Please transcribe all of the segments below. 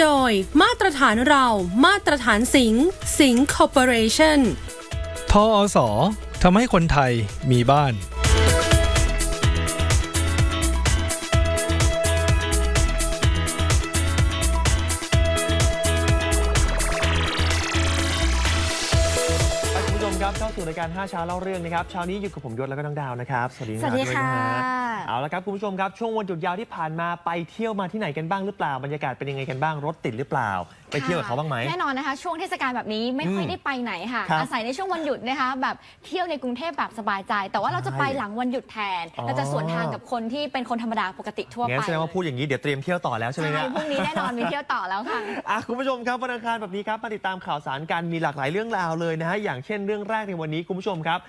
โดยมาตรฐานเรามาตรฐานสิงสิงคอร์ปอเรชั่นทออสอทำให้คนไทยมีบ้าน การ 5 เช้าเล่าเรื่องนะครับเช้านี้อยู่กับผมยศแล้วก็น้องดาวนะครับ สวัสดีน้องสวัสดีดาวด้วยค่ะนะฮะเอาละครับคุณผู้ชมครับช่วงวันหยุดยาวที่ผ่านมาไปเที่ยวมาที่ไหนกันบ้างหรือเปล่าบรรยากาศเป็นยังไงกันบ้างรถติดหรือเปล่า ไปเที่ยวกับเขาบ้างไหม แน่นอนนะคะ ช่วงเทศกาลแบบนี้ไม่ค่อยอืมได้ไปไหนค่ะ ครับอาศัยในช่วงวันหยุดนะคะ แบบเที่ยวในกรุงเทพแบบสบายใจ แต่ว่าเราจะไปใช่หลังวันหยุดแทนอ๋อ เราจะสวนทางกับคนที่เป็นคนธรรมดาปกติทั่วงั้ไปนแสดงว่าพูดอย่างนี้เดี๋ยวเตรียมเที่ยวต่อแล้วใช่ไหมใช่เนี่ย พรุ่งนี้แน่นอนมีเที่ยวต่อแล้วค่ะ อะคุณผู้ชมครับวันอังคารแบบนี้ครับมาติดตามข่าวสารกันมีหลากหลายเรื่องราวเลยนะฮะอย่างเช่นเรื่องแรกในวันนี้คุณผู้ชมครับ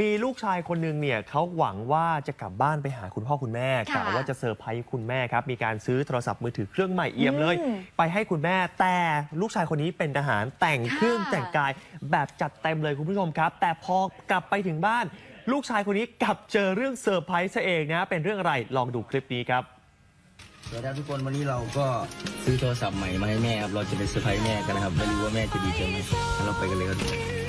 มีลูกชายคนหนึ่งเนี่ยเขาหวังว่าจะกลับบ้านไปหาคุณพ่อคุณแม่ค่ะกะว่าจะเซอร์ไพรส์คุณแม่ครับ มีการซื้อโทรศัพท์มือถือเครื่องใหม่เอี่ยมเลยอืมไปให้คุณแม่แต่ลูกชายคนนี้เป็นทหารแต่งเครื่องค่ะแต่งกาย แบบจัดเต็มเลยคุณผู้ชมครับ แต่พอกลับไปถึงบ้าน ลูกชายคนนี้กลับเจอเรื่องเซอร์ไพรส์ซะเองนะเป็นเรื่องอะไรลองดูคลิปนี้ครับสวัสดีครับทุกคนวันนี้เราก็ซื้อโทรศัพท์ใหม่มาให้แม่ครับเราจะไปเซอร์ไพรส์แม่กันนะครับไม่รู้ว่าแม่จะดีใจไหมงั้นเราไปกันเลยครับ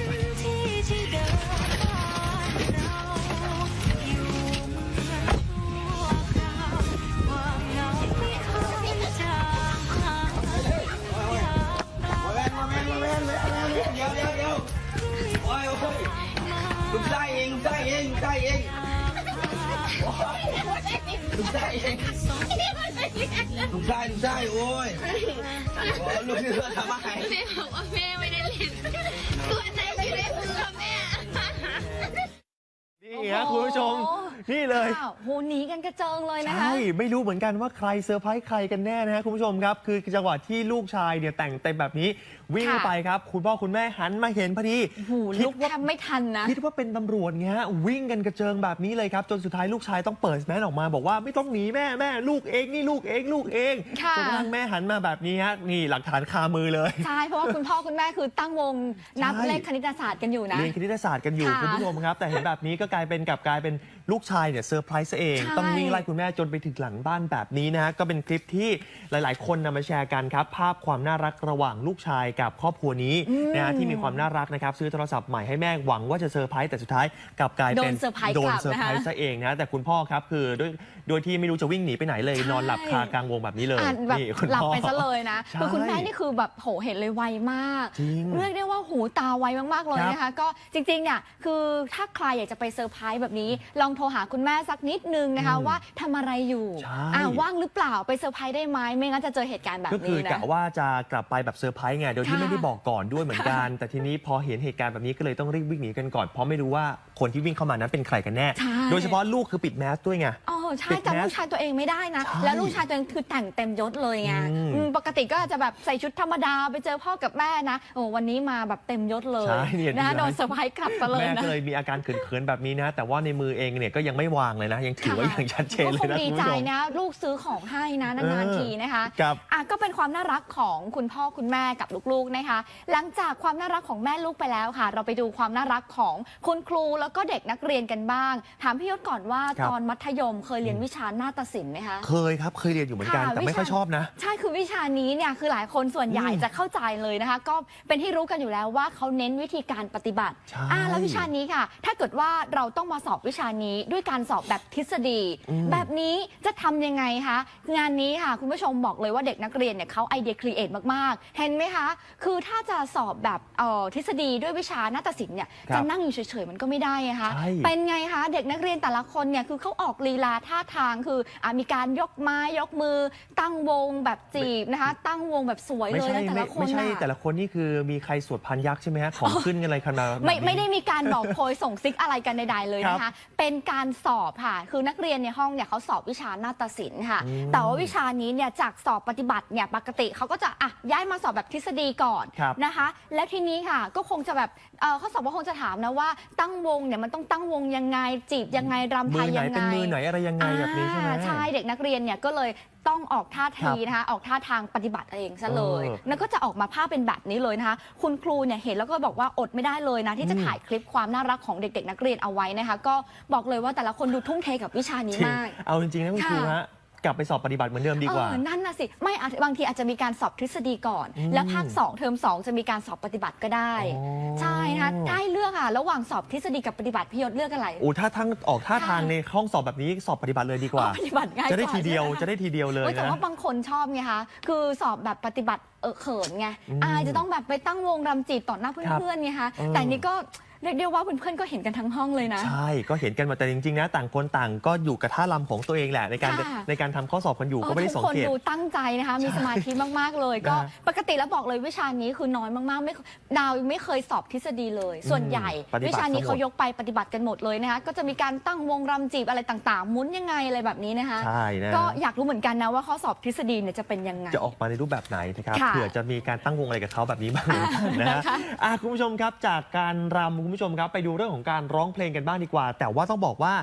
ระเจิงเลยนะคะ ใช่ ไม่รู้เหมือนกันว่าใครเซอร์ไพรส์ใครกันแน่นะฮะคุณผู้ชมครับ คือจังหวะที่ลูกชายเนี่ยแต่งเต็มแบบนี้ วิ่งค่ะเข้าไปครับ คุณพ่อคุณแม่หันมาเห็นพอดีโอ้โหคิลุดกว่าแทบไม่ทันนะ คิดว่าเป็นตำรวจไงฮะวิ่งกันกระเจิงแบบนี้เลยครับ จนสุดท้ายลูกชายต้องเปิดแมสออกมา บอกว่าไม่ต้องหนีแม่แม่ลูกเองนี่ลูกเองลูกเองค่ะ จนกระทั่งแม่หันมาแบบนี้ฮะนี่หลักฐานคามือเลย ใช่เพราะว่าคุณพ่อคุณแม่คือตั้งวงนับใช่ เลขคณิตศาสตร์กันอยู่นะ เรียนคณิตศาสตร์กันอยู่ค่ะคุณผู้ชมครับ แต่เห็นแบบนี้ก็กลายเป็นกลับกลายเป็น ลูกชายเนี่ยเซอร์ไพรส์ซะเอง ใช่ ต้องวิ่งไล่คุณแม่จนไปถึงหลังบ้านแบบนี้นะฮะก็เป็นคลิปที่หลาย ๆ คนนำมาแชร์กันครับ ภาพความน่ารักระหว่างลูกชายกับครอบครัวนี้นะฮะที่มีความน่ารักนะครับซื้อโทรศัพท์ใหม่ให้แม่หวังว่าจะเซอร์ไพรส์แต่สุดท้ายกลับกลายเป็นโดนเซอร์ไพรส์โดนกลับเซอร์ไพรส์นะคะ ซะเองนะแต่คุณพ่อครับคือด้วยโดยที่ไม่รู้จะวิ่งหนีไปไหนเลยใช่นอนหลับคากลางวงแบบนี้เลยอ่านแบบนี่คุณหลับพ่อ ไปซะเลยนะใช่คือคุณแม่นี่คือแบบโหเห็นเลยไวมาก จริงเรียกได้ว่าหูตาไวมากๆเลยครับนะคะ ก็จริงๆเนี่ยคือถ้าใครอยากจะไปเซอร์ไพรส์แบบนี้ ลองโทรหาคุณแม่สักนิดนึงนะคะอืมว่าทำอะไรอยู่ใช่ อ่าว่างหรือเปล่าไปเซอร์ไพรส์ได้ไหมไม่งั้นจะเจอเหตุการณ์แบบก็คือนี้นะ กะว่าจะกลับไปแบบเซอร์ไพรส์ไงโดยที่ค่ะไม่ได้บอกก่อนด้วยเหมือนกัน แต่ทีนี้พอเห็นเหตุการณ์แบบนี้ก็เลยต้องรีบวิ่งหนีกันก่อนเพราะไม่รู้ว่าคนที่วิ่งเข้ามานั้นเป็นใครกันแน่ ใช่ โดยเฉพาะลูกคือปิดแมสด้วยไง อ๋อ ใช่ปิดแมสจำลูกชายตัวเองไม่ได้นะ ใช่แล้วลูกชายตัวเองคือแต่งเต็มยศเลยไงอืม อืมปกติก็จะแบบใส่ชุดธรรมดาไปเจอพ่อกับแม่นะโอ้วันนี้มาแบบเต็มยศเลยใช่เนี่ยนะคะดีนะโดนเซอร์ไพรส์กลับไปเลยแม่นะ ก็เลยมีอาการเขินๆแบบนี้นะ แต่ว่าในมือเองเนี่ยก็ยังไม่วางเลยนะ ยังถือไว้อย่างชัดเจนก็เลคยงนะดีคุณใจผู้ชม นะ ลูกซื้อของให้นะเอนานอๆทีนะคะครับ อะก็เป็นความน่ารักของคุณพ่อคุณแม่กับลูกๆนะคะ หลังจากความน่ารักของแม่ลูกไปแล้วค่ะ เราไปดูความน่ารักของคุณครูแล้วก็เด็กนักเรียนกันบ้าง ถามพี่ยศก่อนว่าครับ ตอนมัธยมเคยเรียนวิชานาฏศิลป์ไหมคะ เคยครับเคยเรียนอยู่เหมือนกันค่ะแต่ไม่ค่อยวิชา ชอบนะ ใช่คือวิชานี้เนี่ยคือหลายคนส่วนใหญ่อืมจะเข้าใจเลยนะคะ ก็เป็นที่รู้กันอยู่แล้วว่าเขาเน้นวิธีการปฏิบัติใช่อ่าแล้ววิชานี้ค่ะ ถ้าเกิดว่าเราต้องมาสอบวิชานี้ด้วยการสอบแบบทฤษฎี อืม แบบนี้จะทำยังไงคะงานนี้ค่ะคุณผู้ชมบอกเลยว่าเด็กนักเรียนเนี่ยเขาไอเดียครีเอทมากๆ เห็นไหมคะ คือถ้าจะสอบแบบเอ่อทฤษฎีด้วยวิชานาฏศิลป์เนี่ยครับจะนั่งอยู่เฉยๆมันก็ไม่ได้ไงคะใช่ เป็นไงคะเด็กนักเรียนแต่ละคนเนี่ยคือเขาออกลีลาท่าทางคืออะมีการยกไม้ยกมือ ตั้งวงแบบจีบนะคะ ตั้งวงแบบสวยไม่เลยใช่นะแต่ไม่ละคนไม่ใช่น่ะแต่ละคนนี่คือมีใครสวดพันยักษ์ใช่ไหมฮะของขึ้นกันอะไรขนาดแบบไม่นี้ไม่ได้มีการบอกโพยส่งซิกอะไรกันใดๆเลยนะครัคะ บเป็นการสอบค่ะ คือนักเรียนในห้องเนี่ยเขาสอบวิชานาฏศิลป์ค่ะ อืมแต่ว่าวิชานี้เนี่ยจากสอบปฏิบัติเนี่ยปกติเขาก็จะอะย้ายมาสอบแบบทฤษฎีก่อนครับ นะคะ แล้วทีนี้ค่ะก็คงจะแบบเอ่อข้อสอบก็คงจะถามนะว่าตั้งวงเนี่ยมันต้องตั้งวงยังไงจีบยังไงรำไทมือยไหนยังไง เป็นมือไหนอะไรยังไงแบบนี้ใช่ไหมอ่าใช่เด็กนักเรียนเนี่ยก็เลยต้องออกท่าทีนะคะออกท่าทางปฏิบัติเองซะเลยเออแล้วก็จะออกมาภาพเป็นแบบนี้เลยนะคะ คุณครูเนี่ยเห็นแล้วก็บอกว่าอดไม่ได้เลยนะที่จะอืมถ่ายคลิปความน่ารักของเด็ก ๆ นักเรียนเอาไว้นะคะ ก็บอกเลยว่าแต่ละคนดูทุ่มเทกับวิชานี้จริง มาก เอาจริงๆนะคุณค่ะครูฮะ กลับไปสอบปฏิบัติเหมือนเดิมดีกว่า เออนั่นน่ะสิ ไม่อาจบางทีอาจจะมีการสอบทฤษฎีก่อน อืมแล้วภาค 2 เทอม 2 จะมีการสอบปฏิบัติก็ได้ อ๋อ ใช่นะคะได้เลือกค่ะ ระหว่างสอบทฤษฎีกับปฏิบัติพี่ยศเลือกอะไรโอ้ถ้าทั้งออกท่าทางในห้องสอบแบบนี้สอบปฏิบัติเลยดีกว่าอ๋อปฏิบัติง่ายจะได้กว่าทีเดียวใช่หมจะได้ทีเดียวเลยเอ้ยแต่นะ ว่าบางคนชอบไงคะ คือสอบแบบปฏิบัติเออเขินไงอืมอายจะต้องแบบไปตั้งวงรำจีบต่อหน้าครับเพื่อนๆไงคะ เออแต่อันนี้ก็ เรียกได้ว่าเพื่อนๆก็เห็นกันทั้งห้องเลยนะ ใช่ก็เห็นกันมาแต่จริงๆนะ ต่างคนต่างก็อยู่กับท่ารำของตัวเองแหละในการค่ะ ในการทำข้อสอบกันอยู่ก็ไม่ได้ทุสักงคนเกต ดูตั้งใจนะคะมีสมาธิมากๆเลย ก็นะฮะปกติแล้วบอกเลยวิชานี้คือน้อยมากๆ ไม่ดาวไม่เคยสอบทฤษฎีเลย ส่วนใหญ่ ปฏิบัติวิชานี้ทั้งหมดเขายกไปปฏิบัติกันหมดเลยนะคะก็จะมีการตั้งวงรำจีบอะไรต่างๆหมุนยังไงอะไรแบบนี้นะคะ ใช่นะ ก็อยากรู้เหมือนกันนะว่าข้อสอบทฤษฎีเนี่ยจะเป็นยังไง จะออกมาในรูปแบบไหนนะครับค่ะเผื่อจะมีการตั้งวงอะไรกับเขาแบบนี้บ้างเหมือนกันนะฮะนะคะอะคุณผู้ชมครับจากการรำคุณผู้ชมครับ ไปดูเรื่องของการร้องเพลงกันบ้างดีกว่า แต่ว่าต้องบอกว่า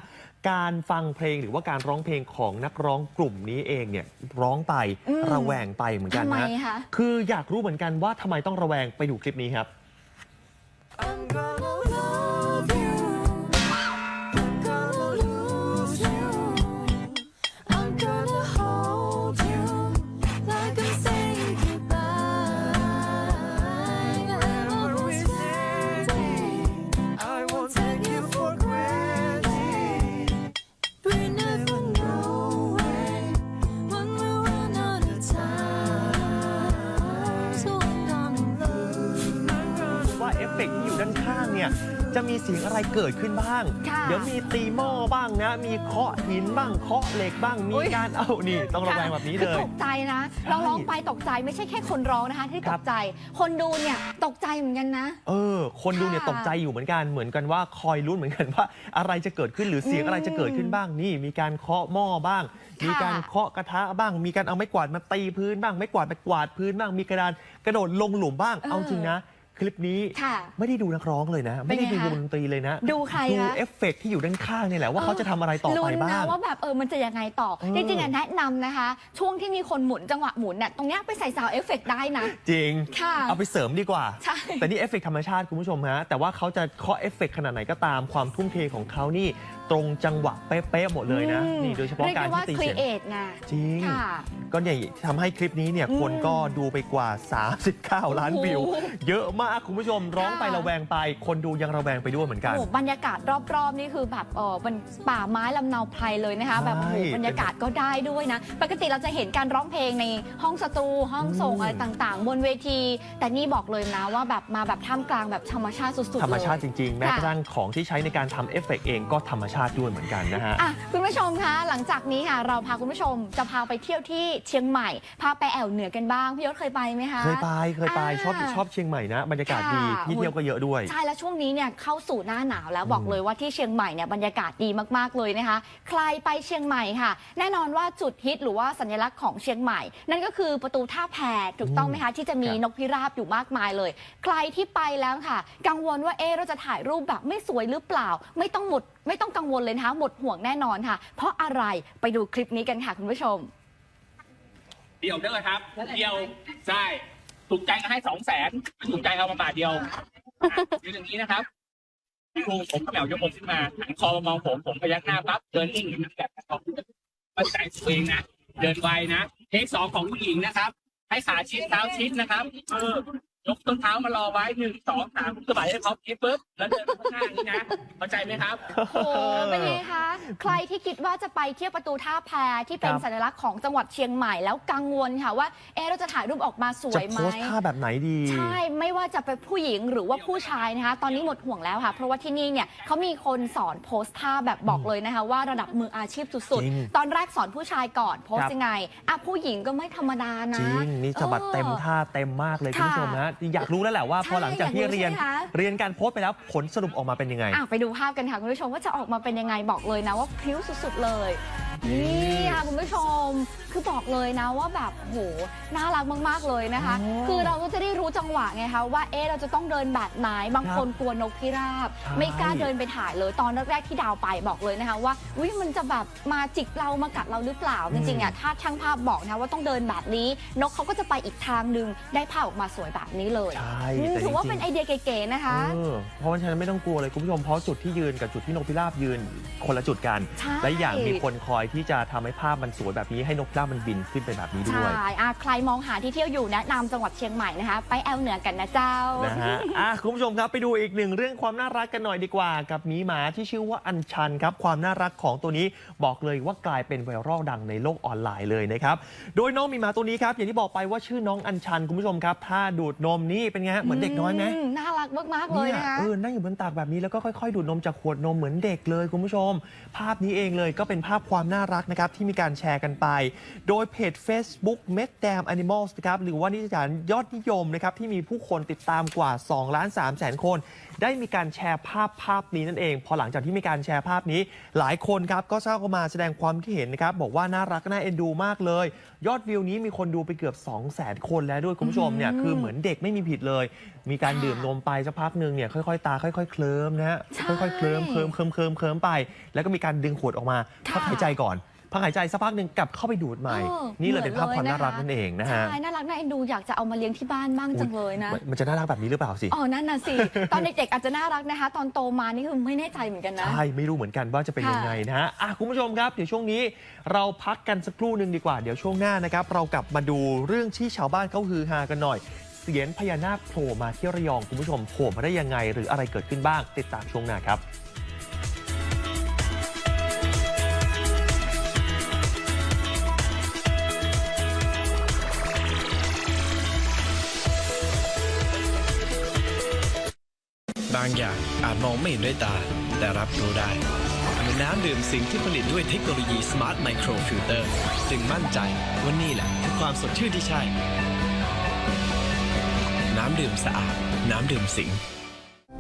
การฟังเพลงหรือว่าการร้องเพลงของนักร้องกลุ่มนี้เองเนี่ยร้องไปอืมระแวงไปเหมือนกันทำไมนะคะคืออยากรู้เหมือนกันว่าทำไมต้องระแวงไปดูคลิปนี้ครับ เอฟเฟกต์ที่อยู่ด้านข้างเนี่ยจะมีเสียงอะไรเกิดขึ้นบ้าง ค่ะเดี๋ยวมีตีหม้อบ้างนะ มีเคาะหินบ้างเคาะเหล็กบ้าง มีอุ๊ย การเอานี่ต้องระแวงแบบนี้คืเลอย ตกใจนะเราร้องไปตกใจไม่ใช่แค่คนร้องนะคะ ที่คตรับกใจ คนดูเนี่ยตกใจเหมือนกันนะ เออ คนดูเนี่ยค่ะตกใจอยู่เหมือนกัน เหมือนกันว่าคอยลุ้นเหมือนกันว่า อะไรจะเกิดขึ้นหรือเสียงอืมอะไรจะเกิดขึ้นบ้างนี่ มีการเคาะหม้อบ้าง ค่ะมีการเคาะกระทะบ้าง มีการเอาไม้กวาดมาตีพื้นบ้างไม้กวาดมากวาดพื้นบ้างมีกระดานกระโดดลงหลุมบ้างเอาจริงนะ คลิปนี้ค่ะ ไม่ได้ดูนักร้องเลยนะ ไม่ได้ดูเป็นไงคะวงดนตรีเลยนะดูใครดูคะ เอฟเฟกต์ที่อยู่ด้านข้างนี่แหละว่าเขาจะทำอะไรต่อไปลุ้นบ้านะง ว่าแบบเออมันจะยังไงต่อ เออ จริงๆอะแนะนำนะคะ ช่วงที่มีคนหมุนจังหวะหมุนเนี่ยตรงเนี้ยไปใส่ซาวเอฟเฟกได้นะ จริง ค่ะ เอาไปเสริมดีกว่า ใช่ แต่นี่เอฟเฟกต์ธรรมชาติคุณผู้ชมฮะ แต่ว่าเขาจะเคาะเอฟเฟกต์ขนาดไหนก็ตามความทุ่มเทของเขานี่ ตรงจังหวะเป๊ะๆหมดเลยนะอืมนี่โดยเฉพาะเรียกการได้ว่าที่ตีครีเสียงเอทไงจริง ค่ะ ก็เนี่ยทำให้คลิปนี้เนี่ยอืมคนก็ดูไปกว่า 39 ล้านวิว โอ้โหเยอะมากคุณผู้ชมร้องไปค่ะ ระแวงไป คนดูยังระแวงไปด้วยเหมือนกัน โอ้โหบรรยากาศรอบๆนี่คือแบบเออเป็นป่าไม้ลำเนาไพรเลยนะคะ แบบโอ้โหใช่บรรยากาศก็ได้ด้วยนะ ปกติเราจะเห็นการร้องเพลงในห้องสตูห้องส่งอืม อะไรต่างๆ บนเวที แต่นี่บอกเลยนะว่าแบบมาแบบท่ามกลางแบบธรรมชาติสุดๆเลย ธรรมชาติจริง ๆ แม้ค่ะกระทั่งของที่ใช้ในการทำเอฟเฟกต์เองก็ธรรมชาติด้วยเหมือนกันนะฮะ อะคุณผู้ชมคะหลังจากนี้ค่ะ เราพาคุณผู้ชมจะพาไปเที่ยวที่เชียงใหม่ พาไปแอวเหนือกันบ้างพี่ยศเคยไปไหมคะ เคยไปเคยไปอ่าชอบชอบเชียงใหม่นะ บรรยากาศดีค่ะ ที่เที่ยวก็เยอะด้วย ใช่แล้วช่วงนี้เนี่ยเข้าสู่หน้าหนาวแล้วบอกเลยว่าที่เชียงใหม่เนี่ยบรรยากาศดีมากๆเลยนะคะ ใครไปเชียงใหม่ค่ะ แน่นอนว่าจุดฮิตหรือว่าสัญลักษณ์ของเชียงใหม่ นั่นก็คือประตูท่าแพถูกต้องไหมคะที่จะมีครับ นกพิราบอยู่มากมายเลย ใครที่ไปแล้วค่ะ กังวลว่าเอ๊ะเราจะถ่ายรูปแบบไม่สวยหรือเปล่า ไม่ต้องหมด ไม่ต้องกังวลเลยนะคะหมดห่วงแน่นอนค่ะ เพราะอะไรไปดูคลิปนี้กันค่ะคุณผู้ชม เดียวได้เลยครับ เดียวใช่ถูกใจก็ให้สองแสนถูกใจเอามาบาทเดียวอะเดียวอย่างนี้นะครับพี่ครูผมก็แมวยกผมขึ้นมาหันคอมามองผมผมพยักหน้าปั๊บเดินนิ่งแบบมั่นใจตัวเองนะเดินไวนะเทคสองของผู้หญิงนะครับ ให้ขาชิดเท้าชิดนะครับเออ ยกต้นเท้ามารอไว้หนึ่งสองสามสะบัดให้เขาคิดปุ๊บแล้วเดินไปข้างหน้านี่นะเข้าใจไหมครับ โอ้โหเป็นไงคะ ใครที่คิดว่าจะไปเที่ยวประตูท่าแพที่เป็นครับ สัญลักษณ์ของจังหวัดเชียงใหม่แล้วกังวลค่ะว่าเอ๊ะเราจะถ่ายรูปออกมาสวจะยไหมโพสท่าแบบไหนดี ใช่ ไม่ว่าจะเป็นผู้หญิงหรือว่าผู้ชายนะคะ ตอนนี้หมดห่วงแล้วค่ะ เพราะว่าที่นี่เนี่ยเขามีคนสอนโพสท่าแบบบอกเลยนะคะ ว่าระดับมืออาชีพสุดจริงๆ ตอนแรกสอนผู้ชายก่อนโพสครับยังไงอะผู้หญิงก็ไม่ธรรมดานะจริงนี่ฉบับเต็มออท่าเต็มมากเลยคุณค่ะผู้ชมฮะอยากรู้แล้วแหละว่าใช่พอหลังจากที่อยากรู้เรียนใช่ไหมคะเรียนการโพสต์ไปแล้วผลสรุปออกมาเป็นยังไง อะไปดูภาพกันค่ะคุณผู้ชมว่าจะออกมาเป็นยังไงบอกเลยนะว่าพริ้วสุดๆเลย นี่ค่ะคุณผู้ชมคือบอกเลยนะว่าแบบโหน่ารักมากๆเลยนะคะโอ้คือเราก็จะได้รู้จังหวะไงคะว่าเอ๊ะเราจะต้องเดินแบบไหนบางคนกลัวนกพิราบใช่ไม่กล้าเดินไปถ่ายเลยตอนแรกๆที่ดาวไปบอกเลยนะคะว่าอุ้ยมันจะแบบมาจิกเรามากัดเราหรือเปล่าจริงๆอะถ้าช่างภาพบอกนะว่าต้องเดินแบบนี้ นกเขาก็จะไปอีกทางหนึ่งได้ภาพออกมาสวยแบบนี้เลยใช่อืมแต่ถือว่าจริงๆเป็นไอเดียเก๋ๆนะคะเออเพราะฉะนั้นไม่ต้องกลัวเลยคุณผู้ชมเพราะจุดที่ยืนกับจุดที่นกพิราบยืนคนละจุดกันใช่และอย่างมีคนคอยที่จะทำให้ภาพมันสวยแบบนี้ให้นกพิราบมันบินขึ้นไปแบบนี้ด้วยใช่อะใครมองหาที่เที่ยวอยู่แนะนำจังหวัดเชียงใหม่นะคะ ไปแอลเหนือกันนะเจ้า นะฮะ อะคุณผู้ชมครับไปดูอีกหนึ่งเรื่องความน่ารักกันหน่อยดีกว่า กับหมีหมาที่ชื่อว่าอัญชันครับ ความน่ารักของตัวนี้บอกเลยว่ากลายเป็นไวรัลดังในโลกออนไลน์เลยนะครับ โดยน้องหมีหมาตัวนี้ครับ อย่างที่บอกไปว่าชื่อน้องอัญชันคุณผู้ชมครับ ถ้าดูดนมนี่เป็นไงฮะเหมือนเด็กน้อยไหมน่ารักมาก ๆ เลยเนี่ยนะคะ เออนั่งอยู่บนตักแบบนี้แล้วก็ค่อย ๆ ดูดนมจากขวดนมเหมือนเด็กเลยคุณผู้ชม ภาพนี้เองเลยก็เป็นภาพความน่าารักนะครับที่มีการแชร์กันไป โดยเพจ Facebook m e d d a m Animals นะครับหรือว่านิตยสารยอดนิยมนะครับที่มีผู้คนติดตามกว่า 2 ล้าน3แสนคน ได้มีการแชร์ภาพภาพนี้นั่นเอง พอหลังจากที่มีการแชร์ภาพนี้ หลายคนครับก็เข้ามาแสดงความคิดเห็นนะครับบอกว่าน่ารักน่าเอ็นดูมากเลย ยอดวิวนี้มีคนดูไปเกือบ 2 0 0แสนคนแล้วด้วยคุณผู้ชมเนี่ยคือเหมือนเด็กไม่มีผิดเลย มีการดื่มนมไปสักพักหนึ่งเนี่ยค่อยๆ ตาค่อย ๆ เคลิ้มนะฮะใช่ ค่อยๆเคลิ้มเคลิ้มเคลิ้มเคลิ้มเคลิ้มไป แล้วก็มีการดึงขวดออกมาค่ะพักหายใจก่อน พักหายใจสักพักหนึ่งกลับเข้าไปดูดใหม่ออนี่เลยเป็นภาพความหน่ารักะะนั่นเองนะฮะใช่น่ารักน่าเอ็นดูอยากจะเอามาเลี้ยงที่บ้านบ้างจังเลยนะ มันมันจะน่ารักแบบนี้หรือเปล่าสิ อ๋อ นั่นน่ะสิ ตอนเด็กๆอาจจะน่ารักนะคะ ตอนโตมานี่คือไม่แน่ใจเหมือนกันนะ ใช่ ไม่รู้เหมือนกันว่าจะเป็นค่ะยังไงนะฮะอะคุณผู้ชมครับ เดี๋ยวช่วงนี้เราพักกันสักครู่หนึ่งดีกว่า เดี๋ยวช่วงหน้านะครับ เรากลับมาดูเรื่องที่ชาวบ้านเขาฮือฮากันหน่อย เสียนพญานาคโผล่มาที่ระยองคุณผู้ชมโผล่มาได้ยังไง หรืออะไรเกิดขึ้นบ้าง ติดตามช่วงหน้าครับ บางอย่างอาจมองไม่เห็นด้วยตา แต่รับรู้ได้เหมือนน้ำดื่มสิงที่ผลิตด้วยเทคโนโลยี Smart Micro Filter จึงมั่นใจว่านี่แหละคือความสดชื่นที่ใช่ น้ำดื่มสะอาด น้ำดื่มสิง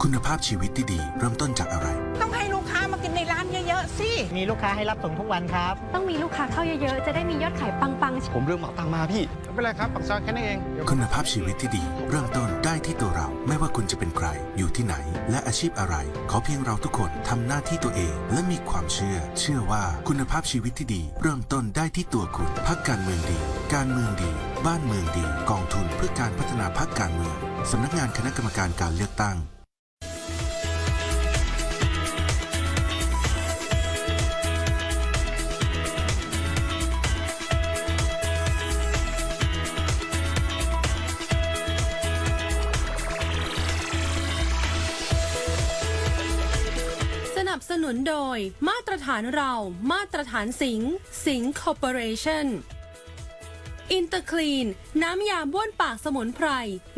คุณภาพชีวิตที่ดี เริ่มต้นจากอะไร ต้องให้ลูกค้า มากินในร้านเยอะๆสิ มีลูกค้าให้รับส่งทุกวันครับ ต้องมีลูกค้าเข้าเยอะๆ จะได้มียอดขายปังๆ ผมเรื่องหมาตังมาพี่ ไม่เป็นไรครับปักซอยแค่นั้นเอง คุณภาพชีวิตที่ดี เริ่มต้นได้ที่ตัวเรา ไม่ว่าคุณจะเป็นใคร อยู่ที่ไหน และอาชีพอะไร ขอเพียงเราทุกคนทำหน้าที่ตัวเอง และมีความเชื่อ เชื่อว่าคุณภาพชีวิตที่ดี เริ่มต้นได้ที่ตัวคุณพักการเมืองดี การเมืองดี บ้านเมืองดี กองทุนเพื่อการพัฒนาพักการเมืองสำนักงานคณะกรรมการการเลือกตั้ง นับสนุนโดย มาตรฐานเรา มาตรฐานสิง สิงคอร์ปอเรชั่นอินเตอร์คลีน น้ำยาบ้วนปากสมุนไพร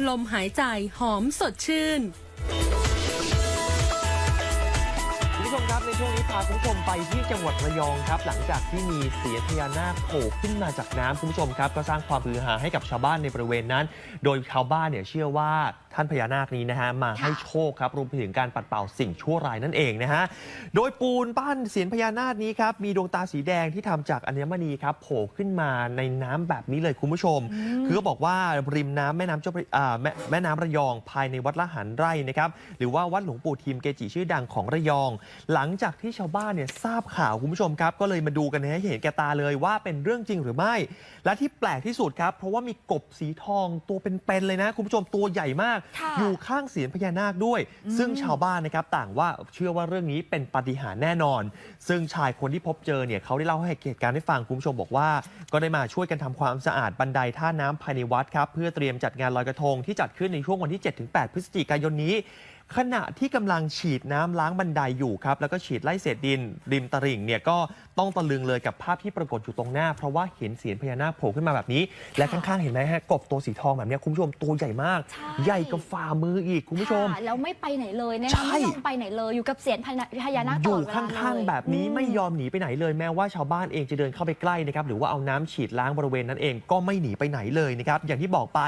ลมหายใจหอมสดชื่น ในช่วงนี้พาคุณผู้ชมไปที่จังหวัดระยองครับ หลังจากที่มีเสียญพญานาคโผล่ขึ้นมาจากน้ำคุณผู้ชมครับ ก็สร้างความฮือฮาให้กับชาวบ้านในบริเวณนั้น โดยชาวบ้านเนี่ยเชื่อว่าท่านพญานาคนี้นะฮะมาให้โชคครับรวมไปถึงการปัดเป่าสิ่งชั่วร้ายนั่นเองนะฮะโดยปูนปั้นเสียญพญานาคนี้ครับมีดวงตาสีแดงที่ทำจากอัญมณีครับโผล่ขึ้นมาในน้ำแบบนี้เลยคุณผู้ชม คือก็บอกว่าริมน้ำแม่น้ำเจ้าพระอ่าแม่แม่น้ำระยองภายในวัดละหันไร่นะครับหรือว่าวัดหลวงปู่ทิมเกจิชื่อดังของระยอง หลังจากที่ชาวบ้านเนี่ยทราบข่าวคุณผู้ชมครับ ก็เลยมาดูกันให้เห็นแก่ตาเลยว่าเป็นเรื่องจริงหรือไม่ และที่แปลกที่สุดครับ เพราะว่ามีกบสีทองตัวเป็นๆเลยนะ คุณผู้ชมตัวใหญ่มากค่ะอยู่ข้างเสียญพญานาคด้วย ซึ่งชาวบ้านนะครับต่างว่าเชื่อว่าเรื่องนี้เป็นปาฏิหาริย์แน่นอน ซึ่งชายคนที่พบเจอเนี่ยเขาได้เล่าให้เหตุการณ์ให้ฟังคุณผู้ชมบอกว่า ก็ได้มาช่วยกันทำความสะอาดบันไดท่าน้ำภายในวัดครับเพื่อเตรียมจัดงานลอยกระทงที่จัดขึ้นในช่วงวันที่ 7-8 พฤศจิกายนนี้ ขณะที่กำลังฉีดน้ำล้างบันไดอยู่ครับ แล้วก็ฉีดไล่เศษดิน ริมตลิ่งเนี่ยก็ต้องตะลึงเลยกับภาพที่ปรากฏอยู่ตรงหน้า เพราะว่าเห็นเสียญพญานาคโผล่ขึ้นมาแบบนี้ และข้างๆ เห็นไหมฮะกบตัวสีทองแบบเนี้ยคุณผู้ชมตัวใหญ่มากใช่ใหญ่กว่าฝ่ามืออีกคุณผู้ชมค่ะแล้วไม่ไปไหนเลยนะใช่คะไม่ยอมไปไหนเลยอยู่กับเสียนพญาพญานาคอตลยู่อดเวลาข้างเลยๆแบบนี้ไม่ยอมหนีไปไหนเลยแม้ว่าชาวบ้านเองจะเดินเข้าไปใกล้นะครับหรือว่าเอาน้ำฉีดล้างบริเวณนั้นเองก็ไม่หนีไปไหนเลยนะครับอย่างที่บอกไป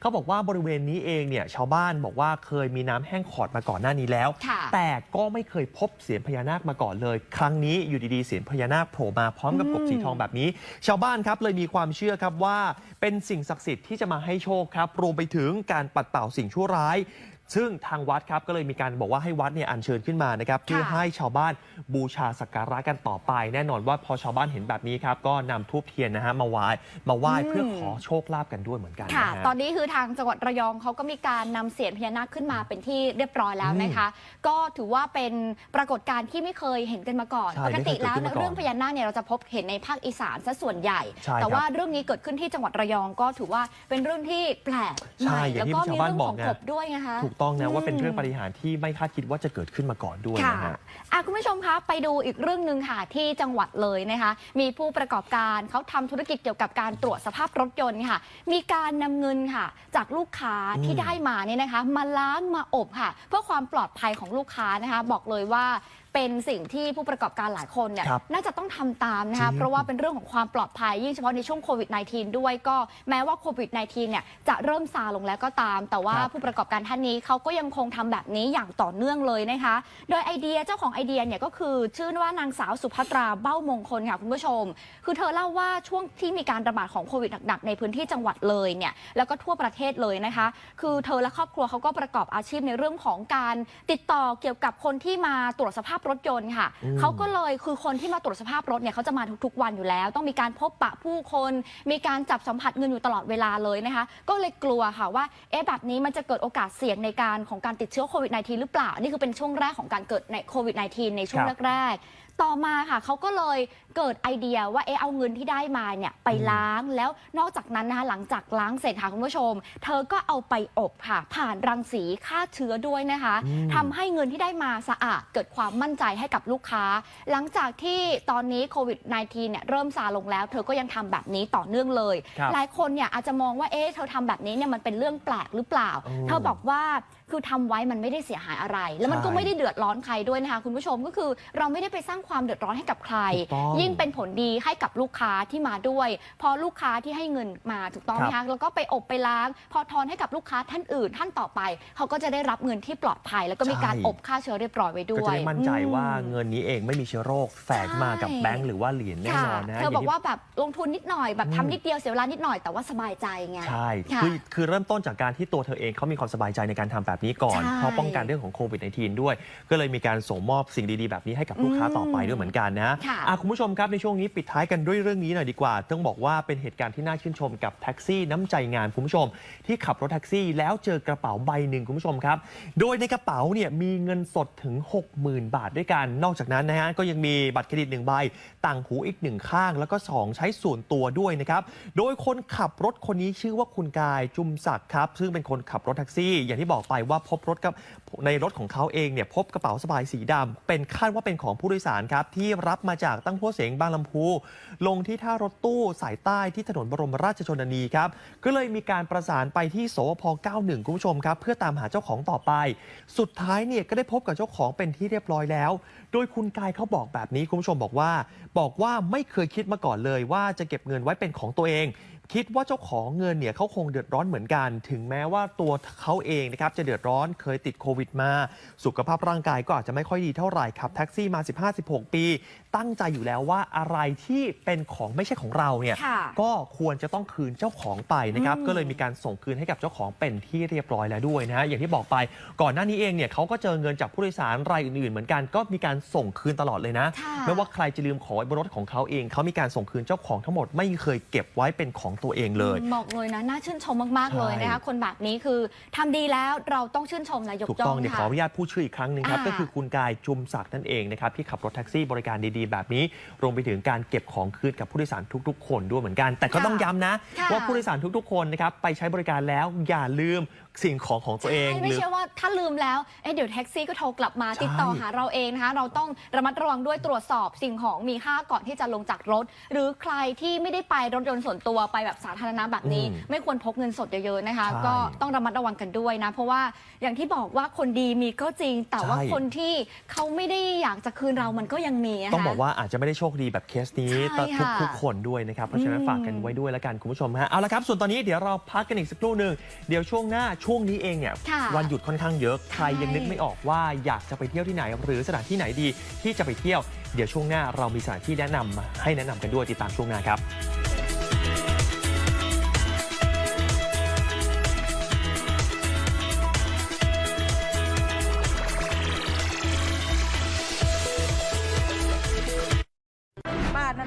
เขาบอกว่าบริเวณนี้เองเนี่ยชาวบ้านบอกว่าเคยมีน้ำแห้งขอดมาก่อนหน้านี้แล้วค่ะแต่ก็ไม่เคยพบเสียญพญานาคมาก่อนเลย ครั้งนี้อยู่ดีๆเสียญพญานาคโผล่มาพร้อมกับกบสีทองแบบนี้ ชาวบ้านครับเลยมีความเชื่อครับว่า เป็นสิ่งศักดิ์สิทธิ์ที่จะมาให้โชคครับรวมไปถึงการปัดเป่าสิ่งชั่วร้าย ซึ่งทางวัดครับก็เลยมีการบอกว่าให้วัดเนี่ยอัญเชิญขึ้นมานะครับเพื่อให้ชาวบ้านบูชาสักการะกันต่อไป แน่นอนว่าพอชาวบ้านเห็นแบบนี้ครับก็นำทูบเทียนนะฮะมาไหว้มาไหว้อืมเพื่อขอโชคลาภกันด้วยเหมือนกันค่ะนะฮะตอนนี้คือทางจังหวัดระยองเขาก็มีการนำเสียนพญานาคขึ้นมาเป็นที่เรียบร้อยแล้วนะคะ ก็ถือว่าเป็นปรากฏการณ์ที่ไม่เคยเห็นกันมาก่อนใช่ปกติแล้วไม่เคยเกิดขึ้นมาก่อนเรื่องพญานาคเนี่ยเราจะพบเห็นในภาคอีสานซะส่วนใหญ่ใช่แต่ครับว่าเรื่องนี้เกิดขึ้นที่จังหวัดระยองก็ถือว่าเป็นเรื่องที่แปลกใหใช่ม่อย่างแล้วที่ก็ชามีวบ้านเรื่องบอขกองนะกบด้วยนะคะถูกต้องนะว่าเป็นเรื่องมปาฏิหารย์ที่ไม่คาดคิดว่าจะเกิดขึ้นมาก่อนด้วยค่ะนะฮะ อะคุณผู้ชมคะไปดูอีกเรื่องหนึ่งค่ะที่จังหวัดเลยนะคะ มีผู้ประกอบการเขาทำธุรกิจเกี่ยวกับการตรวจสภาพรถยนต์ค่ะ มีการนำเงินค่ะ จากลูกค้าอืมที่ได้มาเนี่ยนะคะ มาล้างมาอบค่ะ เพื่อความปลอดภัยของลูกค้านะคะ บอกเลยว่า เป็นสิ่งที่ผู้ประกอบการหลายคนเนี่ยครับน่าจะต้องทำตามนะคะจริง เพราะว่าเป็นเรื่องของความปลอดภัยยิ่งเฉพาะในช่วงโควิด -19 ด้วยก็แม้ว่าโควิด -19 เนี่ยจะเริ่มซาลงแล้วก็ตาม แต่ว่าครับ ผู้ประกอบการท่านนี้เขาก็ยังคงทำแบบนี้อย่างต่อเนื่องเลยนะคะ โดยไอเดียเจ้าของไอเดียเนี่ยก็คือชื่อว่านางสาวสุภัตราเบ้ามงคลค่ะคุณผู้ชม คือเธอเล่าว่าช่วงที่มีการระบาดของโควิดหนักๆในพื้นที่จังหวัดเลยเนี่ยแล้วก็ทั่วประเทศเลยนะคะ คือเธอและครอบครัวเขาก็ประกอบอาชีพในเรื่องของการติดต่อเกี่ยวกับคนที่มาตรวจสภาพรถยนต์ค่ะอืมเขาก็เลยคือคนที่มาตรวจสภาพรถเนี่ยเขาจะมาทุกๆวันอยู่แล้ว ต้องมีการพบปะผู้คน มีการจับสัมผัสเงินอยู่ตลอดเวลาเลยนะคะ ก็เลยกลัวค่ะว่าเอ๊ะแบบนี้มันจะเกิดโอกาสเสี่ยงในการของการติดเชื้อโควิด -19 หรือเปล่า นี่คือเป็นช่วงแรกของการเกิดในโควิด -19 ในช่วงครับแรกๆต่อมาค่ะเขาก็เลยเกิดไอเดียว่าเอ๊ะเอาเงินที่ได้มาเนี่ยไปล้างแล้วนอกจากนั้นนะคะหลังจากล้างเสร็จค่ะคุณผู้ชม เธอก็เอาไปอบค่ะ ผ่านรังสีฆ่าเชื้อด้วยนะคะอืมทำให้เงินที่ได้มาสะอาดเกิดความมั่นใจให้กับลูกค้า หลังจากที่ตอนนี้โควิด -19 เนี่ยเริ่มซาลงแล้ว เธอก็ยังทำแบบนี้ต่อเนื่องเลยครับหลายคนเนี่ยอาจจะมองว่าเอ๊ะเธอทำแบบนี้เนี่ยมันเป็นเรื่องแปลกหรือเปล่าอืมเธอบอกว่า คือทำไว้มันไม่ได้เสียหายอะไร แล้วมันก็ใช่ไม่ได้เดือดร้อนใครด้วยนะคะคุณผู้ชมก็คือเราไม่ได้ไปสร้างความเดือดร้อนให้กับใคร ถูกต้องยิ่งเป็นผลดีให้กับลูกค้าที่มาด้วย พอลูกค้าที่ให้เงินมาถูกต้องไหมครัคะบแล้วก็ไปอบไปล้าง พอทอนให้กับลูกค้าท่านอื่น ท่านต่อไปเขาก็จะได้รับเงินที่ปลอดภัย แล้วก็มีการใช่ อบฆ่าเชื้อเรียบร้อยไว้ด้ก็วย จะได้มั่นใจว่าอืมเงินนี้เองไม่มีเชื้อโรคแฝงมากับใช่ แบงก์หรือว่าเหรียญแน่นอนนะฮะเธอบอกย่งที่ ว่าแบบลงทุนนิดหน่อยแบบอืม ทำนิดเดียวเสียเวลานิดหน่อยแต่ว่าสบายใจไง ใช่ ค่ะคือคือเริ่มต้นจากการที่ตัวเธอเองเขามีความสบายใจในการทำแบบนี้ก่อน ใช่ เพราะป้องกันเรื่องของโควิด -19 ด้วย ก็เลยมีการส่งมอบสิ่งดีๆ แบบนี้ให้กับลูกค้าอืมต่อไปด้วยเหมือนกันนะ ค่ะ อะคุณผู้ชมครับในช่วงนี้ปิดท้ายกันด้วยเรื่องนี้หน่อยดีกว่า ต้องบอกว่าเป็นเหตุการณ์ที่น่าชื่นชมกับแท็กซี่น้ำใจงานคุณผู้ชม ที่ขับรถแท็กซี่แล้วเจอกระเป๋าใบหนึ่งคุณผู้ชมครับ โดยในกระเป๋าเนี่ยมีเงินสดถึง 60,000 บาทด้วยกัน นอกจากนั้นนะฮะก็ยังมีบัตรเครดิตหนึ่งใบ ต่างหูอีกหนึ่งข้าง แล้วก็2ใช้ส่วนตัวด้วยนะครับโดยคนขับรถคนนี้ชื่อว่าคุณกายจุมศักดิ์ครับซึ่งเป็นคนขับรถแท็กซี่ อย่างที่บอกไปว่าพบรถกับในรถของเขาเองเนี่ยพบกระเป๋าสบายสีดำเป็นคาดว่าเป็นของผู้โดยสารครับ ที่รับมาจากตั้งพัวเสียงบางลำพู ลงที่ท่ารถตู้สายใต้ที่ถนนบรมราชชนนีครับ ก็เลยมีการประสานไปที่สวพ 91 คุณผู้ชมครับ เพื่อตามหาเจ้าของต่อไป สุดท้ายเนี่ยก็ได้พบกับเจ้าของเป็นที่เรียบร้อยแล้ว โดยคุณกายเขาบอกแบบนี้คุณผู้ชมบอกว่า บอกว่าไม่เคยคิดมาก่อนเลยว่าจะเก็บเงินไว้เป็นของตัวเอง คิดว่าเจ้าของเงินเนี่ยเขาคงเดือดร้อนเหมือนกัน ถึงแม้ว่าตัวเขาเองนะครับจะเดือดร้อนเคยติดโควิดมา สุขภาพร่างกายก็อาจจะไม่ค่อยดีเท่าไหร่ครับแท็กซี่มา 15-16 ปี ตั้งใจอยู่แล้วว่าอะไรที่เป็นของไม่ใช่ของเราเนี่ยค่ะก็ควรจะต้องคืนเจ้าของไปนะครับอืมก็เลยมีการส่งคืนให้กับเจ้าของเป็นที่เรียบร้อยแล้วด้วยนะฮะอย่างที่บอกไปก่อนหน้านี้เองเนี่ยเขาก็เจอเงินจากผู้โดยสารรายอื่นๆ เหมือนกันก็มีการส่งคืนตลอดเลยนะค่ะไม่ว่าใครจะลืมของไว้บนรถของเขาเองเขามีการส่งคืนเจ้าของทั้งหมดไม่เคยเก็บไว้เป็นของตัวเองเลย บอกเลยนะน่าชื่นชมมากๆเลยใช่นะคะคนแบบนี้คือทำดีแล้วเราต้องชื่นชมและยกถูกย่ต้อองงเดี๋ยวขอค่ะ อนุญาตพูดชื่ออีกครั้งหนึ่งครับ อ่าก็คือคุณกายจุมศักดิ์นั่นเองนะครับที่ขับรถแท็กซี่บริการดีๆ แบบนี้ รวมไปถึงการเก็บของคืนกับผู้โดยสารทุกๆ คนด้วยเหมือนกัน แต่ก็ต้องย้ำนะ ค่ะ ว่าผู้โดยสารทุกๆ คนนะครับไปใช้บริการแล้วอย่าลืมสิ่งของของตัวเองใช่ไม่หรือ ใช่ว่าถ้าลืมแล้ว เอ๊ะเดี๋ยวแท็กซี่ก็โทรกลับมาใช่ติดต่อหาเราเองนะคะ เราต้องระมัดระวังด้วยตรวจสอบสิ่งของมีค่าก่อนที่จะลงจากรถ หรือใครที่ไม่ได้ไปรถยนต์ส่วนตัวไปแบบสาธารณะแบบนี้ อืมไม่ควรพกเงินสดเยอะๆนะคะ ใช่ก็ต้องระมัดระวังกันด้วยนะ เพราะว่าอย่างที่บอกว่าคนดีมีก็จริง แต่ว่าใช่ คนที่เขาไม่ได้อยากจะคืนเรามันก็ยังมีนะคะ ต้องบอกว่าอาจจะไม่ได้โชคดีแบบเคสนี้ใช่ทุกค่ะทุกคนด้วยนะครับ เพราะฉะนั้นอืม ฝากกันไว้ด้วยแล้วกันคุณผู้ชมฮะเอาละครับ ส่วนตอนนี้เดี๋ยวเราพักกันอีกสักครู่หนึ่งเดี๋ยวช่วงหน้าช่วงนี้เองเนี่ย ค่ะ วันหยุดค่อนข้างเยอะ ใครใช่ยังนึกไม่ออกว่าอยากจะไปเที่ยวที่ไหน หรือสถานที่ไหนดีที่จะไปเที่ยว เดี๋ยวช่วงหน้าเรามีสถานที่แนะนำมาให้แนะนำกันด้วยติดตามช่วงหน้าครับ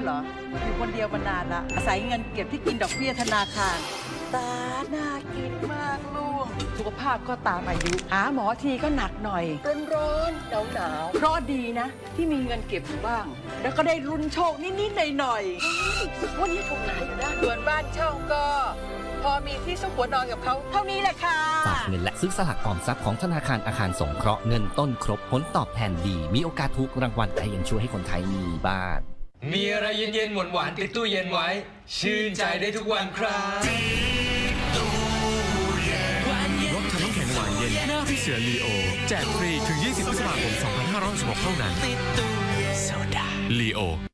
เหรอ อยู่คนเดียวมานานละอาศัยเงินเก็บที่กินดอกเบี้ยธนาคาร ตาน่ากินมากลูก สุขภาพก็ตามอายุ หาหมอทีก็หนักหน่อย ร้อนร้อนหนาวหนาวๆเพราะดีนะ ที่มีเงินเก็บอยู่บ้าง แล้วก็ได้รุนโชคนิดๆหน่อยๆวันนี้ถูกหลายอยู่นะส่วนบ้านเช่าก็ พอมีที่ซุกหัวนอนกับเขาเท่านี้แหละค่ะฝากเงินและซื้อสลากออมทรัพย์ของธนาคารอาคารสงเคราะห์เงินต้นครบผลตอบแทนดี มีโอกาสถูกรางวัลแต่ยังช่วยให้คนไทยมีบ้าน มีอะไรเย็นๆหวานๆติดตู้เย็นไว้ ชื่นใจได้ทุกวันครับ รถทำน้ำแข็งหวานเย็นหน้าพี่เสือลีโอ แจกฟรีถึง 20พฤษภาคม 2566เท่านั้นโซดาลีโอ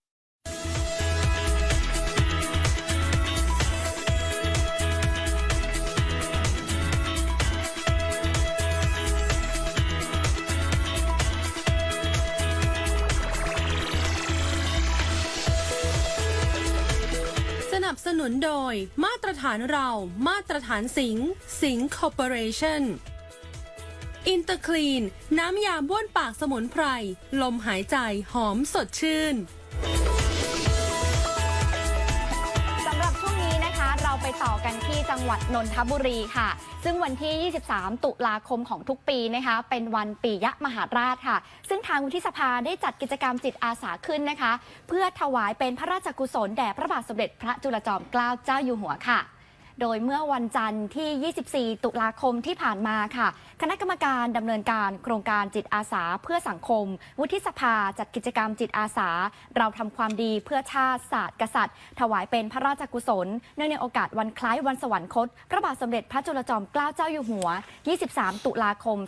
โดย มาตรฐานเรา มาตรฐานสิง สิงคอร์ปอเรชั่นอินเตอร์คลีน น้ำยาบ้วนปากสมุนไพร ลมหายใจหอมสดชื่น ต่อกันที่จังหวัดนนทบุรีค่ะ ซึ่งวันที่ 23 ตุลาคมของทุกปีนะคะ เป็นวันปียะมหาราชค่ะ ซึ่งทางวุฒิสภาได้จัดกิจกรรมจิตอาสาขึ้นนะคะ เพื่อถวายเป็นพระราชกุศลแด่พระบาทสมเด็จพระจุลจอมเกล้าเจ้าอยู่หัวค่ะ โดยเมื่อวันจันทร์ที่ 24 ตุลาคมที่ผ่านมาค่ะ คณะกรรมการดำเนินการโครงการจิตอาสาเพื่อสังคม วุฒิสภาจัดกิจกรรมจิตอาสา เราทำความดีเพื่อชาติศาสตร์กษัตริย์ ถวายเป็นพระราชกุศล เนื่องในโอกาสวันคล้ายวันสวรรคต พระบาทสมเด็จพระจุลจอมเกล้าเจ้าอยู่หัว 23 ตุลาคม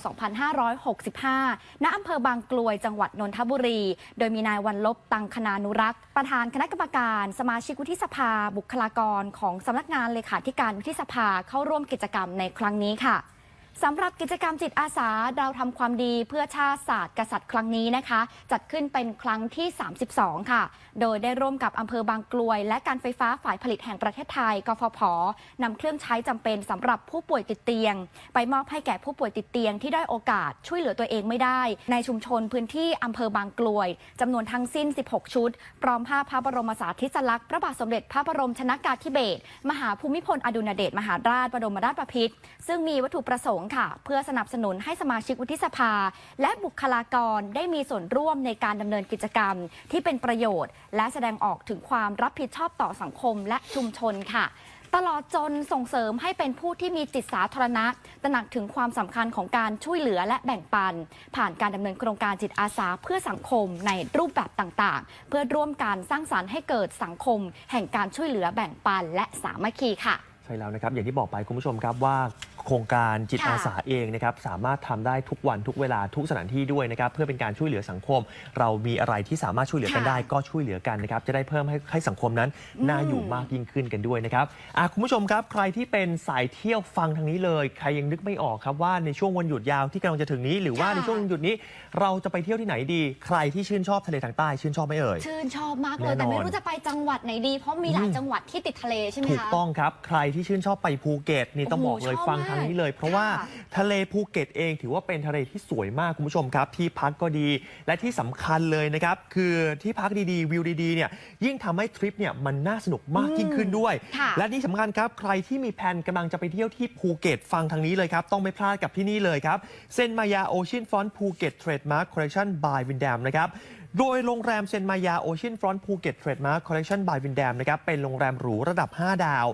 2565 ณ อำเภอบางกลวยจังหวัดนนทบุรี โดยมีนายวันลบตังคณานุรักษ์ ประธานคณะกรรมการ สมาชิกวุฒิสภา บุคลากรของสำนักงานเลขาธิการวุฒิสภาเข้าร่วมกิจกรรมในครั้งนี้ค่ะ สำหรับกิจกรรมจิตอาสาเราทำความดีเพื่อชาติศาสตร์กษัตริย์ครั้งนี้นะคะ จัดขึ้นเป็นครั้งที่ 32 ค่ะ โดยได้ร่วมกับอำเภอบางกลวย และการไฟฟ้าฝ่ายผลิตแห่งประเทศไทยกฟผนำเครื่องใช้จำเป็นสำหรับผู้ป่วยติดเตียง ไปมอบให้แก่ผู้ป่วยติดเตียงที่ได้โอกาสช่วยเหลือตัวเองไม่ได้ ในชุมชนพื้นที่อำเภอบางกลวยจำนวนทั้งสิ้น 16 ชุด พร้อมภาพพระบรมสารีริสลักษณ์พระบาทสมเด็จพระบรมชนากาธิเบศรมหาภูมิพลอดุลยเดชมหาราชบรมราชบพิตรซึ่งมีวัตถุประสงค์ค่ะ เพื่อสนับสนุนให้สมาชิกวุฒิสภา และบุคลากรได้มีส่วนร่วมในการดำเนินกิจกรรม ที่เป็นประโยชน์ และแสดงออกถึงความรับผิดชอบต่อสังคมและชุมชนค่ะตลอดจนส่งเสริมให้เป็นผู้ที่มีจิตสาธารณะ ตระหนักถึงความสำคัญของการช่วยเหลือและแบ่งปัน ผ่านการดำเนินโครงการจิตอาสาเพื่อสังคมในรูปแบบต่างๆ เพื่อร่วมการสร้างสารรค์ให้เกิดสังคม แห่งการช่วยเหลือแบ่งปันและสามัคคีค่ะ ใช่แล้วนะครับ อย่างที่บอกไปคุณผู้ชมครับว่าโครงการจิตค่ะอาสาเองนะครับสามารถทำได้ทุกวันทุกเวลาทุกสถานที่ด้วยนะครับเพื่อเป็นการช่วยเหลือสังคม เรามีอะไรที่สามารถช่วยเหลือกันค่ะได้ก็ช่วยเหลือกันนะครับจะได้เพิ่มให้ให้สังคมนั้นน่าอยู่มากยิ่งขึ้นกันด้วยนะครับอะคุณผู้ชมครับใครที่เป็นสายเที่ยวฟังทางนี้เลย ใครยังนึกไม่ออกครับว่าในช่วงวันหยุดยาวที่กำลังจะถึงนี้ หรือว่าค่ะในช่วงวันหยุดนี้ เราจะไปเที่ยวที่ไหนดี ใครที่ชื่นชอบทะเลทางใต้ชื่นชอบไหมเอ่ยชื่นชอบมากเลยแน่นอนแต่ไม่รู้จะไปจังหวัดไหนดี เพราะมีหลายจังหวัดที่ติดทะเลใช่ไหมถูกคะต้องครับ ใครที่ชื่นชอบไปภูเก็ตนี่ต้องโอ้บโหอกเลยชอบฟังทางนี้เลย เพราะว่าค่ะทะเลภูเก็ตเองถือว่าเป็นทะเลที่สวยมากคุณผู้ชมครับ ที่พักก็ดีและที่สำคัญเลยนะครับ คือที่พักดีๆ วิวดีๆเนี่ยยิ่งทำให้ทริปเนี่ยมันน่าสนุกมากยิ่งขึ้นด้วยค่ะและที่สำคัญครับใครที่มีแผนกำลังจะไปเที่ยวที่ภูเก็ตฟังทางนี้เลยครับต้องไม่พลาดกับที่นี่เลยครับเซนมายาโอเชียนฟรอนต์ภูเก็ตเทรดมาร์คคอลเลคชั่นบายวินแดมนะครับ โดยโรงแรมเซนมายาโอเชียนฟรอนต์ภูเก็ตเทรดมาร์คคอลเลคชันบายวินแดมนะครับเป็นโรงแรมหรูระดับ 5 ดาว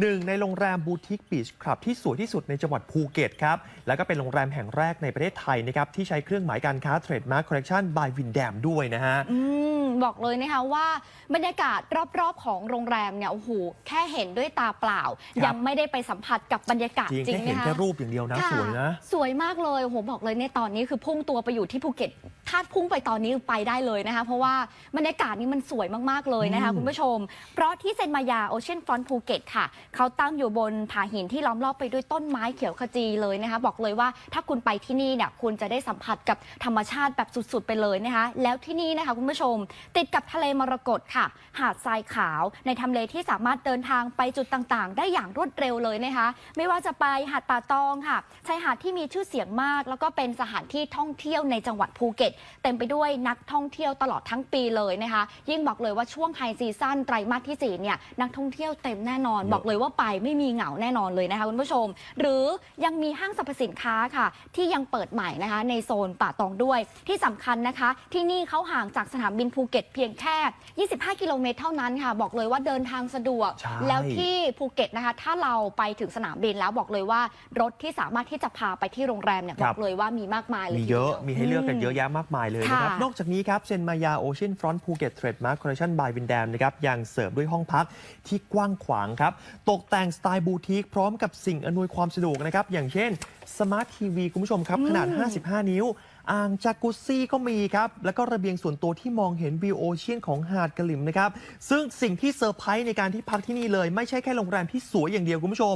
หนึ่งในโรงแรมบูติกบีชคลับที่สวยที่สุดในจังหวัดภูเก็ตครับ แล้วก็เป็นโรงแรมแห่งแรกในประเทศไทยนะครับที่ใช้เครื่องหมายการค้าเทรดมาร์คคอลเลคชันบายวินแดมด้วยนะฮะอืมบอกเลยนะคะว่าบรรยากาศรอบๆ ของโรงแรมเนี่ยโอ้โหแค่เห็นด้วยตาเปล่าครับยังไม่ได้ไปสัมผัสกับบรรยากาศจริงจริงแค่เห็นนะคะแค่รูปอย่างเดียวนะค่ะสวยนะ สวยมากเลยโอ้โหบอกเลยในตอนนี้คือพุ่งตัวไปอยู่ที่ภูเก็ต ถ้าพุ่งไปตอนนี้ไปได้เลยนะคะ เพราะว่าบรรยากาศนี้มันสวยมากๆเลยนะคะอืมคุณผู้ชม เพราะที่เซนมายาโอเชียนฟรอนต์ภูเก็ตค่ะ เขาตั้งอยู่บนผาหินที่ล้อมรอบไปด้วยต้นไม้เขียวขจีเลยนะคะ บอกเลยว่าถ้าคุณไปที่นี่เนี่ยคุณจะได้สัมผัสกับธรรมชาติแบบสุดๆ ไปเลยนะคะ แล้วที่นี่นะคะคุณผู้ชม ติดกับทะเลมรกตค่ะ หาดทรายขาวในทำเลที่สามารถเดินทางไปจุดต่างๆ ได้อย่างรวดเร็วเลยนะคะ ไม่ว่าจะไปหาดป่าตองค่ะชายหาดที่มีชื่อเสียงมาก แล้วก็เป็นสถานที่ท่องเที่ยวในจังหวัดภูเก็ตเต็มไปด้วยนักท่องเที่ยวตลอดทั้งปีเลยนะคะ ยิ่งบอกเลยว่าช่วงไฮซีซั่นไตรมาสที่4เนี่ยนักท่องเที่ยวเต็มแน่นอน บอกเลยว่าไปไม่มีเหงาแน่นอนเลยนะคะคุณผู้ชม หรือยังมีห้างสรรพสินค้าค่ะ ที่ยังเปิดใหม่นะคะ ในโซนป่าตองด้วยที่สำคัญนะคะ ที่นี่เขาห่างจากสนามบินภูเก็ตเพียงแค่ 25 กิโลเมตรเท่านั้นค่ะ บอกเลยว่าเดินทางสะดวกใช่แล้วที่ภูเก็ตนะคะ ถ้าเราไปถึงสนามบินแล้วบอกเลยว่ารถที่สามารถที่จะพาไปที่โรงแรมเนี่ยคบรัอบกเลยว่ามีมากมายเลยมีทีเยดีอะวมีให้เลือกกันเยอะแยะมากมายเลยนะครับค่ะนอกจากนี้ครับเซนมายาโอเชียนฟรอนต์ภูเก็ตเทรดมาร์คคอลเลคชันบายวินแดมนะครับยังเสริมด้วยห้องพักที่กว้างขวางครับ ตกแต่งสไตล์บูติกพร้อมกับสิ่งอำนวยความสะดวกนะครับ อย่างเช่นสมาร์ททีวีคุณผู้ชมครับ ขนาด 55 นิ้วอ่างจากุซซี่ก็มีครับ แล้วก็ระเบียงส่วนตัวที่มองเห็นวิวโอเชียนของหาดกะหลิมนะครับ ซึ่งสิ่งที่เซอร์ไพรส์ในการที่พักที่นี่เลย ไม่ใช่แค่โรงแรมที่สวยอย่างเดียวคุณผู้ชม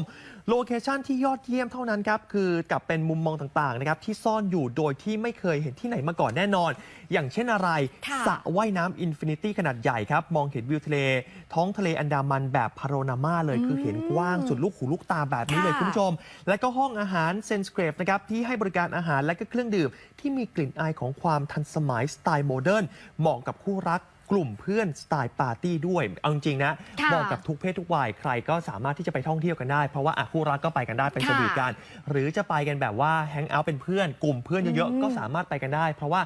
โลเคชันที่ยอดเยี่ยมเท่านั้นครับคือกับเป็นมุมมองต่างๆนะครับที่ซ่อนอยู่โดยที่ไม่เคยเห็นที่ไหนมาก่อนแน่นอน อย่างเช่นอะไรค่ะสระว่ายน้ำอินฟินิตี้ขนาดใหญ่ครับ มองเห็นวิวทะเล ท้องทะเลอันดามันแบบพาโรนามาเลย คือเห็นกว้างสุดลูกหูลูกตาแบบนี้เลยค่ะคุณผู้ชม และก็ห้องอาหารเซนสเกรฟนะครับที่ให้บริการอาหารและก็เครื่องดื่ม ที่มีกลิ่นอายของความทันสมัยสไตล์โมเดิร์นเหมาะกับคู่รัก กลุ่มเพื่อนสไตล์ปาร์ตี้ด้วย เอาจริงๆนะค่ะเหมาะกับทุกเพศทุกวัยใครก็สามารถที่จะไปท่องเที่ยวกันได้ เพราะว่าอะคู่รักก็ไปกันได้ไปสวีทกัน หรือจะไปกันแบบว่าแฮงเอาท์เป็นเพื่อนกลุ่มเพื่อนเยอะอืมๆก็สามารถไปกันได้ เพราะว่า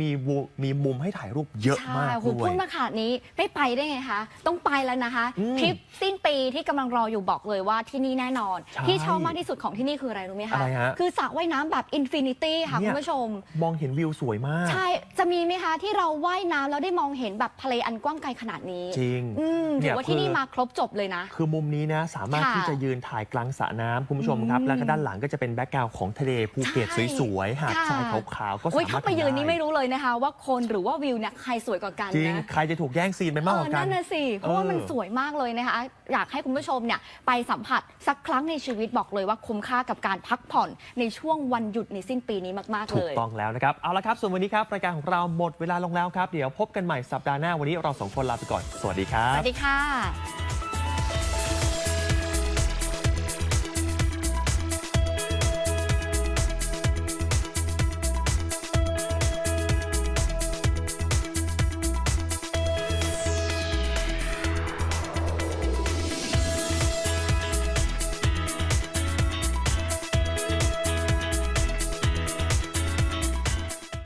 มีวูมีมุมให้ถ่ายรูปเยอะมากใช่โหด้วพูยดมาขนาดนี้ไม่ไปได้ไงคะ ต้องไปแล้วนะคะอืมทริปสิ้นปีที่กำลังรออยู่บอกเลยว่าที่นี่แน่นอนใช่ที่ชอบมากที่สุดของที่นี่คืออะไรรู้ไหมคะอะไรฮะคือสระว่ายน้ำแบบอินฟินิตี้ค่ะเนี่คุยณผู้ชม มองเห็นวิวสวยมาก ใช่ จะมีไหมคะที่เราว่ายน้ำแล้วได้มองเห็นแบบทะเลอันกว้างไกลขนาดนี้จริงอืมเนี่ถืยอว่าที่นี่คือมาครบจบเลยนะ คือมุมนี้นะสามารถค่ะที่จะยืนถ่ายกลางสระน้ำคุณผู้ชมครับอืมแล้วก็ด้านหลังก็จะเป็นแบ็กกราวด์ของทะเลภูเก็ตใช่สวยๆหาดค่ะทรายขาวๆก็สาโอ้ยมารถ้าถไปยืนทำนี่ได้ไม่รู้เลยนะคะ ว่าคนหรือว่าวิวเนี่ยใครสวยกว่ากันจริงนะ ใครจะถูกแย่งซีนไปมากกว่าเออกัน นั่นน่ะสิ เพราะว่ามันเออสวยมากเลยนะคะ อยากให้คุณผู้ชมเนี่ยไปสัมผัสสักครั้งในชีวิตบอกเลยว่าคุ้มค่ากับการพักผ่อนในช่วงวันหยุดในสิ้นปีนี้มาก ๆ ถูเลกย ต้องแล้วนะครับ เอาละครับ ส่วนวันนี้ครับ รายการของเราหมดเวลาลงแล้วครับ เดี๋ยวพบกันใหม่สัปดาห์หน้าวันนี้เราสองคนลาไปก่อน สวัสดีครับ สวัสดีค่ะ